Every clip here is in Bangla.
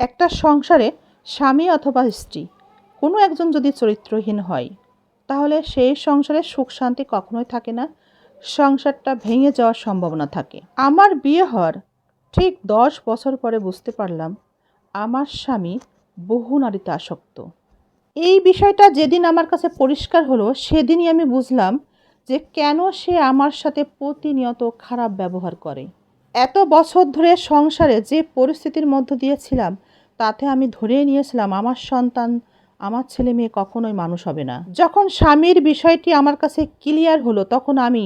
একটা সংসারে স্বামী অথবা স্ত্রী, কোনো একজন যদি চরিত্রহীন হয়, তাহলে সেই সংসারে সুখ শান্তি কখনোই থাকে না, সংসারটা ভেঙে যাওয়ার সম্ভাবনা থাকে। আমার বিয়ে হওয়ার ঠিক দশ বছর পরে বুঝতে পারলাম, আমার স্বামী বহু নারীতে আসক্ত। এই বিষয়টা যেদিন আমার কাছে পরিষ্কার হলো, সেদিনই আমি বুঝলাম যে কেন সে আমার সাথে প্রতিনিয়ত খারাপ ব্যবহার করে। এত বছর ধরে সংসারে যে পরিস্থিতির মধ্য দিয়েছিলাম তাতে আমি ধরেই নিয়েছিলাম, আমার সন্তান, আমার ছেলে মেয়ে কখনোই মানুষ হবে না। যখন স্বামীর বিষয়টি আমার কাছে ক্লিয়ার হলো, তখন আমি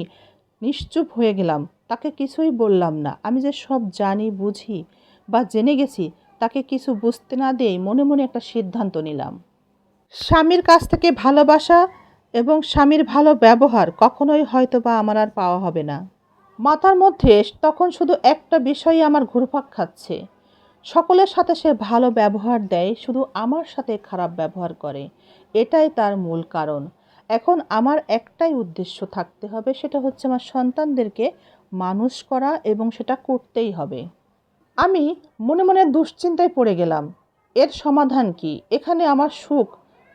নিশ্চুপ হয়ে গেলাম। তাকে কিছুই বললাম না। আমি যে সব জানি, বুঝি বা জেনে গেছি, তাকে কিছু বুঝতে না দিয়েই মনে মনে একটা সিদ্ধান্ত নিলাম। স্বামীর কাছ থেকে ভালোবাসা এবং স্বামীর ভালো ব্যবহার কখনোই হয়তো বা আমার আর পাওয়া হবে না। মাথার মধ্যে তখন শুধু একটা বিষয়ই আমার ঘুরপাক খাচ্ছে। সকলের সাথে সে ভালো ব্যবহার দেয়, শুধু আমার সাথে খারাপ ব্যবহার করে। এটাই তার মূল কারণ। এখন আমার একটাই উদ্দেশ্য থাকতে হবে, সেটা হচ্ছে আমার সন্তানদেরকে মানুষ করা এবং সেটা করতেই হবে। আমি মনে মনে দুশ্চিন্তায় পড়ে গেলাম। এর সমাধান কি? এখানে আমার সুখ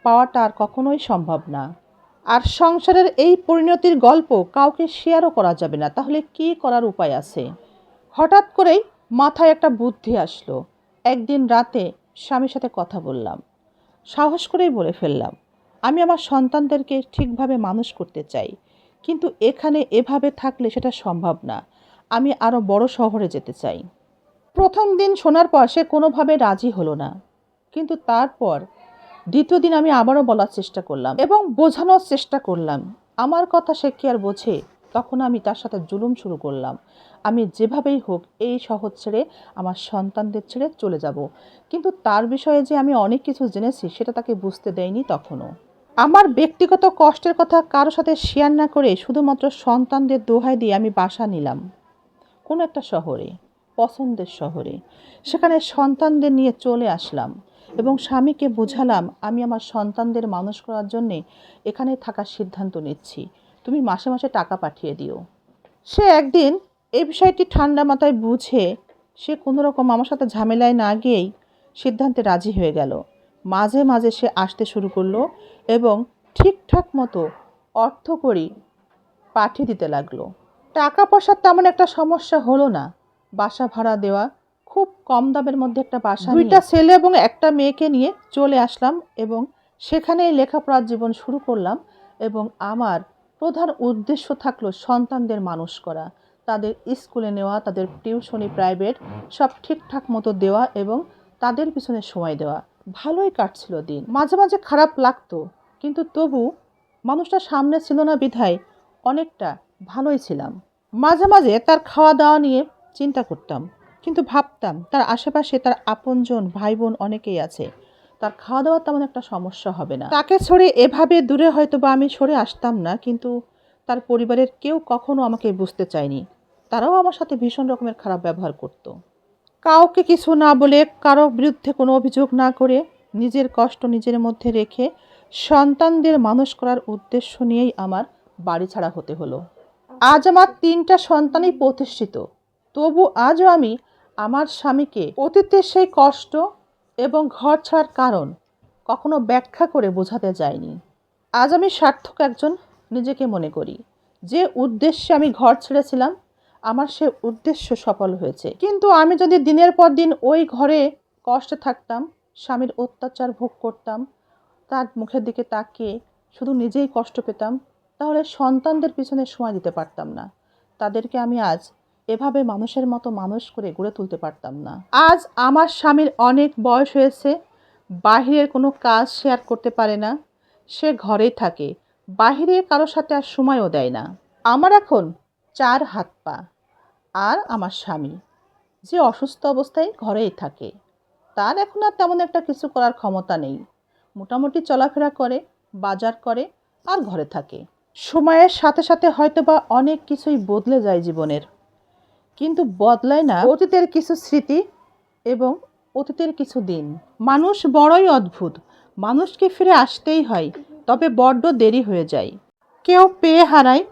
পাওয়াটা আর কখনোই সম্ভব না। আর সংসারের এই পরিণতির গল্প কাউকে শেয়ারও করা যাবে না। তাহলে কি করার উপায় আছে? হঠাৎ করেই মাথায় একটা বুদ্ধি আসলো। একদিন রাতে স্বামীর সাথে কথা বললাম। সাহস করেই বলে ফেললাম, আমি আমার সন্তানদেরকে ঠিকভাবে মানুষ করতে চাই, কিন্তু এখানে এভাবে থাকলে সেটা সম্ভব না। আমি আরও বড় শহরে যেতে চাই। প্রথম দিন শোনার পর সে কোনোভাবে রাজি হলো না। কিন্তু তারপর দ্বিতীয় দিন আমি আবারও বলার চেষ্টা করলাম এবং বোঝানোর চেষ্টা করলাম, আমার কথা সে কি আর বোঝে? তখন আমি তার সাথে জুলুম শুরু করলাম। আমি যেভাবেই হোক এই শহর ছেড়ে আমার সন্তানদের ছেড়ে চলে যাব। কিন্তু তার বিষয়ে যে আমি অনেক কিছু জেনেছি, সেটা তাকে বুঝতে দেয়নি তখনও। আমার ব্যক্তিগত কষ্টের কথা কারোর সাথে শেয়ার না করে শুধুমাত্র সন্তানদের দোহাই দিয়ে আমি বাসা নিলাম। কোনো একটা শহরে, পছন্দের শহরে, সেখানে সন্তানদের নিয়ে চলে আসলাম এবং স্বামীকে বোঝালাম, আমি আমার সন্তানদের মানুষ করার জন্যে এখানে থাকার সিদ্ধান্ত নিচ্ছি। তুমি মাসে মাসে টাকা পাঠিয়ে দিও। সে একদিন এই বিষয়টি ঠান্ডা মাথায় বুঝে সে কোনো রকম আমার সাথে ঝামেলায় না গিয়েই সিদ্ধান্তে রাজি হয়ে গেল। মাঝে মাঝে সে আসতে শুরু করল এবং ঠিকঠাক মতো অর্থ করি পাঠিয়ে দিতে লাগল। টাকা পয়সার তেমন একটা সমস্যা হলো না। বাসা ভাড়া দেওয়া খুব কম দামের মধ্যে একটা বাসা দুইটা ছেলে এবং একটা মেয়েকে নিয়ে চলে আসলাম এবং সেখানেই লেখাপড়ার জীবন শুরু করলাম এবং আমার প্রধান উদ্দেশ্য থাকল সন্তানদের মানুষ করা। তাদের স্কুলে নেওয়া, তাদের টিউশনি, প্রাইভেট, সব ঠিকঠাক মতো দেওয়া এবং তাদের পিছনে সময় দেওয়া। ভালোই কাটছিল দিন। মাঝে মাঝে খারাপ লাগতো, কিন্তু তবু মানুষটা সামনে ছিল না বিধায় অনেকটা ভালোই ছিলাম। মাঝে মাঝে তার খাওয়া দাওয়া নিয়ে চিন্তা করতাম, কিন্তু ভাবতাম তার আশেপাশে তার আপনজন ভাই বোন অনেকেই আছে। তার খাওয়া দাওয়ার তেমন একটা সমস্যা হবে না। তাকে ছড়ে এভাবে দূরে হয়তো বা আমি সরে আসতাম না, কিন্তু তার পরিবারের কেউ কখনো আমাকে বুঝতে চায়নি। তারাও আমার সাথে ভীষণ রকমের খারাপ ব্যবহার করত। কাউকে কিছু না বলে, কারও বিরুদ্ধে কোনো অভিযোগ না করে নিজের কষ্ট নিজের মধ্যে রেখে সন্তানদের মানুষ করার উদ্দেশ্য নিয়েই আমার বাড়ি ছাড়া হতে হলো। আজ আমার তিনটা সন্তানই প্রতিষ্ঠিত। তবু আজও আমি আমার স্বামীকে অতীতের সেই কষ্ট এবং ঘর ছাড়ার কারণ কখনো ব্যাখ্যা করে বোঝাতে যায়নি আজ আমি সার্থক একজন নিজেকে মনে করি। যে উদ্দেশ্যে আমি ঘর ছেড়েছিলাম, আমার সে উদ্দেশ্য সফল হয়েছে। কিন্তু আমি যদি দিনের পর দিন ওই ঘরে কষ্টে থাকতাম, স্বামীর অত্যাচার ভোগ করতাম, তার মুখের দিকে তাকিয়ে শুধু নিজেই কষ্ট পেতাম, তাহলে সন্তানদের পিছনে সময় দিতে পারতাম না। তাদেরকে আমি আজ এভাবে মানুষের মতো মানুষ করে গড়ে তুলতে পারতাম না। আজ আমার স্বামীর অনেক বয়স হয়েছে, বাহিরের কোনো কাজ শেয়ার করতে পারে না, সে ঘরেই থাকে, বাহিরে কারোর সাথে আর সময়ও দেয় না। আমার এখন চার হাত পা আর আমার স্বামী, যে অসুস্থ অবস্থায় ঘরেই থাকে। তার এখন আর তেমন একটা কিছু করার ক্ষমতা নেই। মোটামুটি চলাফেরা করে, বাজার করে আর ঘরে থাকে। সময়ের সাথে সাথে হয়তো বা অনেক কিছুই বদলে যায় জীবনের। কিন্তু বদলায় না অতীতের কিছু স্মৃতি এবং অতীতের কিছু দিন। মানুষ বড়ই অদ্ভুত। মানুষকে ফিরে আসতেই হয়, তবে বড্ড দেরি হয়ে যায়। কেউ পেয়ে হারায়,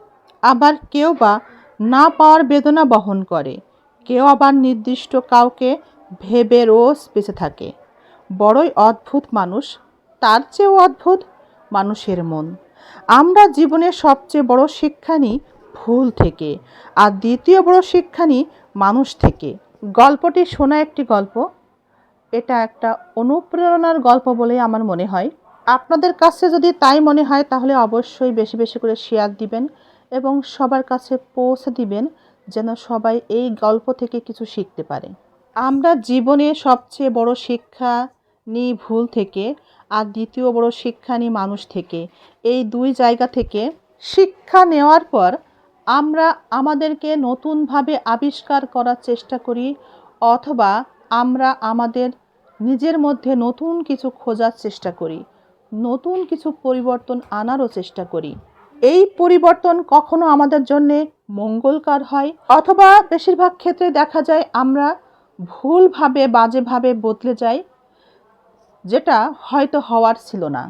আবার কেউ বা না পাওয়ার বেদনা বহন করে। কেউ আবার নির্দিষ্ট কাউকে ভেবে রোজ বেঁচে থাকে। বড়ই অদ্ভুত মানুষ, তার চেয়েও অদ্ভুত মানুষের মন। আমরা জীবনের সবচেয়ে বড় শিক্ষা নিই ভুল থেকে। আর দ্বিতীয় বড় শিক্ষা নিই মানুষ থেকে। গল্পটি শোনা একটি গল্প। এটা একটা অনুপ্রেরণার গল্প বলে আমার মনে হয়। আপনাদের কাছে যদি তাই মনে হয়, তাহলে অবশ্যই বেশি বেশি করে শেয়ার দিবেন এবং সবার কাছে পৌঁছে দিবেন যেন সবাই এই গল্প থেকে কিছু শিখতে পারে। আমরা জীবনে সবচেয়ে বড় শিক্ষা নিই ভুল থেকে আর দ্বিতীয় বড় শিক্ষা নিই মানুষ থেকে। এই দুই জায়গা থেকে শিক্ষা নেওয়ার পর আমরা আমাদেরকে নতুনভাবে আবিষ্কার করার চেষ্টা করি, অথবা আমরা আমাদের নিজের মধ্যে নতুন কিছু খোঁজার চেষ্টা করি, নতুন কিছু পরিবর্তন আনারও চেষ্টা করি। এই পরিবর্তন কখনো আমাদের জন্য মঙ্গলকার হয়, অথবা বেশিরভাগ ক্ষেত্রে দেখা যায় আমরা ভুলভাবে, বাজেভাবে বদলে যাই, যেটা হয়তো হওয়ার ছিল না।